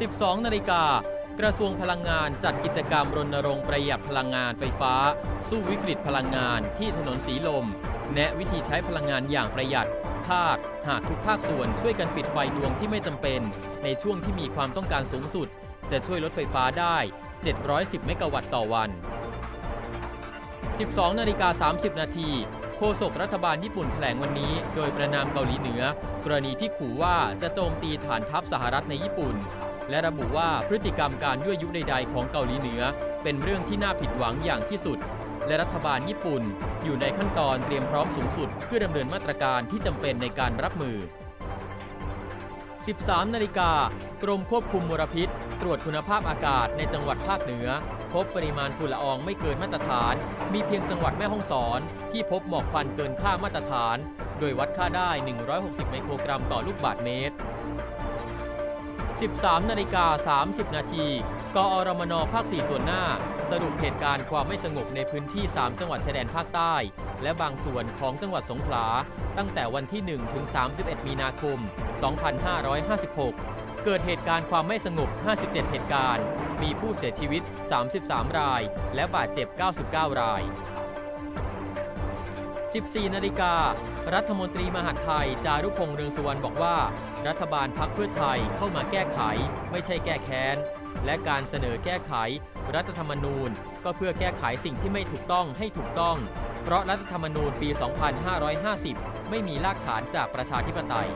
12 นาฬิกากระทรวงพลังงานจัดกิจกรรมรณรงค์ประหยัดพลังงานไฟฟ้า สู้วิกฤตพลังงานที่ถนนสีลม แนะวิธีใช้พลังงานอย่างประหยัดภาคหากทุกภาคส่วนช่วยกันปิดไฟดวงที่ไม่จำเป็น ในช่วงที่มีความต้องการสูงสุด จะช่วยลดไฟฟ้าได้ 710 เมกะวัตต์ต่อวัน 12 นาฬิกา 30 นาทีโฆษกรัฐบาลญี่ปุ่นแถลงวันนี้ โดยประนามเกาหลีเหนือ กรณีที่ขู่ว่าจะโจมตีฐานทัพสหรัฐในญี่ปุ่น และระบุว่าพฤติกรรมการยั่วยุใดๆของเกาหลีเหนือ เป็นเรื่องที่น่าผิดหวังอย่างที่สุด และรัฐบาลญี่ปุ่น อยู่ในขั้นตอนเตรียมพร้อมสูงสุด เพื่อดำเนินมาตรการที่จำเป็นในการรับมือ 13 นาฬิกากรมควบคุมมลพิษ ตรวจคุณภาพอากาศในจังหวัดภาคเหนือ พบปริมาณฝุ่นละอองไม่เกินมาตรฐาน มีเพียงจังหวัดแม่ฮ่องสอน ที่พบหมอกควันเกินค่ามาตรฐาน โดยวัดค่าได้ 160 ไมโครกรัมต่อลูกบาศก์เมตร 13 นาฬิกา 30 นาที กอรมนภาค 4 ส่วนหน้า สรุปเหตุการณ์ความไม่สงบในพื้นที่ 3 จังหวัดชายแดนภาคใต้ และบางส่วนของจังหวัดสงขลา ตั้งแต่วันที่ 1 ถึง 31 มีนาคม 2556 เกิดเหตุการณ์ความไม่สงบ 57 เหตุการณ์ มีผู้เสียชีวิต 33 ราย และบาดเจ็บ 99 ราย 14 นาฬิกา รัฐมนตรีมหาดไทย จารุพงษ์เรืองสุวรรณบอกว่า รัฐบาลพักเพื่อไทยเข้ามาแก้ไข ไม่ใช่แก้แค้น และการเสนอแก้ไข รัฐธรรมนูญ ก็เพื่อแก้ไขสิ่งที่ไม่ถูกต้องให้ถูกต้อง เพราะรัฐธรรมนูญปี 2550 ไม่มีรากฐานจากประชาธิปไตย